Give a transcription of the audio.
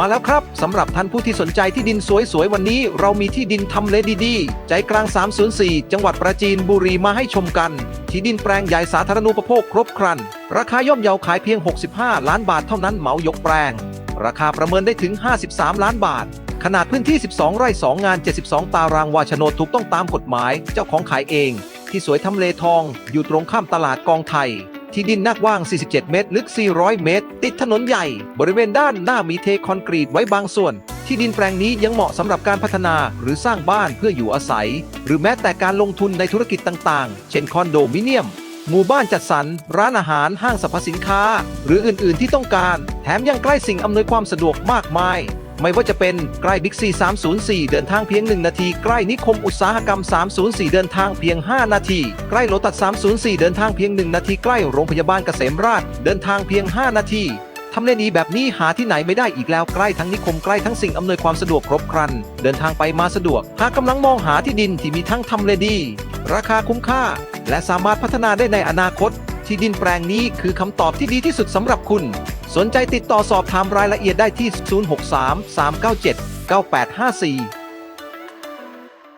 มาแล้วครับสำหรับท่านผู้ที่สนใจที่ดินสวยๆ วันนี้ เรามีที่ดินทำเลดีๆ ใจกลาง 304 จังหวัดปราจีนบุรีมาให้ชมกัน ที่ดินแปลงใหญ่สาธารณูปโภคครบครัน ราคาย่อมเยาขายเพียง 65 ล้านบาทเท่านั้นเหมายกแปลง ราคาประเมินได้ถึง 53 ล้านบาท ขนาดพื้นที่ 12 ไร่ 2 งาน 72 ตารางวาโฉนดถูกต้องตามกฎหมาย เจ้าของขายเอง ที่สวยทำเลทอง อยู่ตรงข้ามตลาดกองไทย ที่ดินหน้ากว้าง 47 เมตร ลึก 400 เมตร ติดถนนใหญ่ บริเวณด้านหน้ามีเทคอนกรีตไว้บางส่วน ที่ดินแปลงนี้ยังเหมาะสำหรับการพัฒนาหรือสร้างบ้านเพื่ออยู่อาศัย หรือแม้แต่การลงทุนในธุรกิจต่างๆ เช่นคอนโดมิเนียม หมู่บ้านจัดสรร ร้านอาหาร ห้างสรรพสินค้า หรืออื่นๆที่ต้องการ แถมยังใกล้สิ่งอำนวยความสะดวกมากมาย ไม่ว่าจะเป็นใกล้บิ๊กซี304 เดินทางเพียง 1 นาที ใกล้นิคมอุตสาหกรรม 304 เดินทางเพียง 5 นาที ใกล้โลตัส 304 เดินทางเพียง 1 นาที ใกล้โรงพยาบาลเกษมราษฎร์เดินทางเพียง 5 นาทีทำเลดีแบบนี้หาที่ไหนไม่ได้อีกแล้วใกล้ทั้งนิคมใกล้ทั้งสิ่งอำนวยความสะดวกครบครัน เดินทางไปมาสะดวก หากกำลังมองหาที่ดินที่มีทั้งทำเลดี ราคาคุ้มค่า และสามารถพัฒนาได้ในอนาคต ที่ดินแปลงนี้คือคำตอบที่ดีที่สุดสำหรับคุณ สนใจติดต่อสอบถามรายละเอียดได้ที่ 063 397 9854